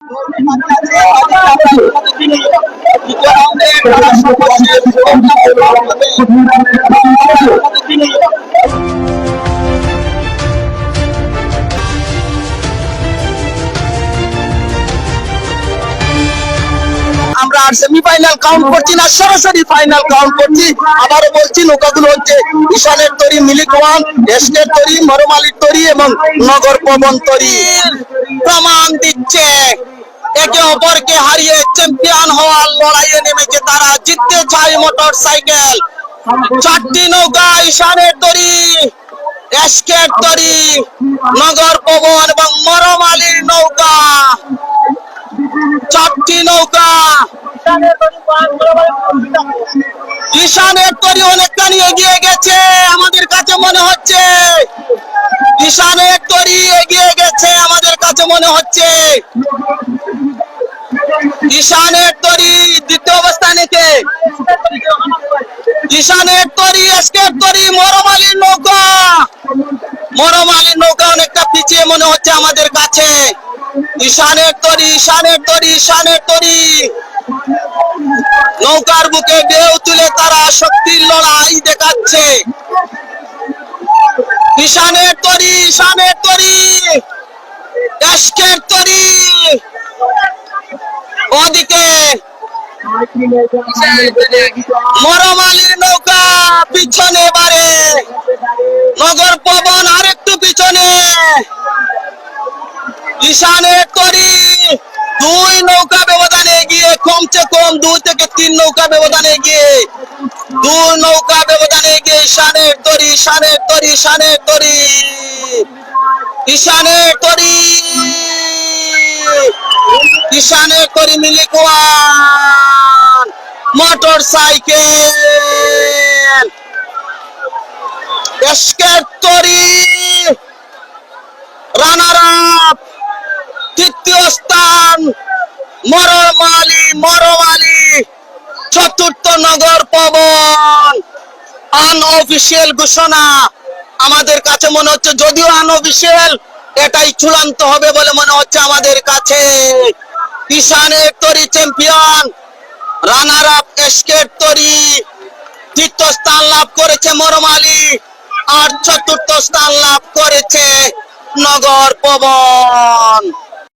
আমরা semifinal count করছি না সরাসরি ফাইনাল কাউন্ট করছি। আবারও বলছি নৌকাগুলো হচ্ছে ঈশানের তরি মিলিক ওয়ান এসকের তরি মরমালির তরি এবং নগর পবন তরি। প্রমাণ দিচ্ছে। একে অপরকে হারিয়ে চ্যাম্পিয়ন হওয়ার লড়াইয়ে নেমেছে তারা জিততে চায় মোটর সাইকেল চারটি নৌকা ঈশানের তরি এসকের তরি নগর পবন এবং মরমালির নৌকা। চারটি নৌকা ঈশানের তরি অনেকখানি এগিয়ে গেছে, আমাদের কাছে মনে হচ্ছে। ঈশানের তরি এগিয়ে গেছে, আমাদের কাছে মনে হচ্ছে। ঈশানের তরি দ্বিতীয় অবস্থানে কে ঈশানের তরি এসকের তরি, মরমালির নৌকা। মরমালির নৌকা অনেকটা পিছিয়ে মনে হচ্ছে আমাদের কাছে। ঈশানের তরি ঈশানের তরি ঈশানের তরি। নৌকার বুকে ঢেউ তুলে তারা শক্তির লড়াই দেখাচ্ছে। ঈশানের তরি ঈশানের তরি এসকের তরি। ওদিকে মরমালির নৌকা পিছনে বারে নগর পবন আরেকটু পিছনে। ঈশানের তরি, দুই নৌকা ব্যবধানে গিয়ে কমছে কম দুই নৌকা ব্যবধানে এগিয়ে ঈশানের তরি ঈশানের তরি ঈশানের তরি। ঈশানের তরি। ঈশানের তরি মিলিক ওয়ান মোটর সাইকেল তৃতীয় স্থান মরমালি মরমালি। চতুর্থ নগর পবন আনঅফিসিয়াল ঘোষণা। আমাদের কাছে মনে হচ্ছে যদিও আনঅফিসিয়াল এটাই চূড়ান্ত হবে বলে মনে হচ্ছে আমাদের কাছে। ঈশানের তরি চ্যাম্পিয়ন রানার আপ এসকের তরি, তৃতীয় স্থান লাভ করেছে মরমালি আর চতুর্থ স্থান লাভ করেছে নগর পবন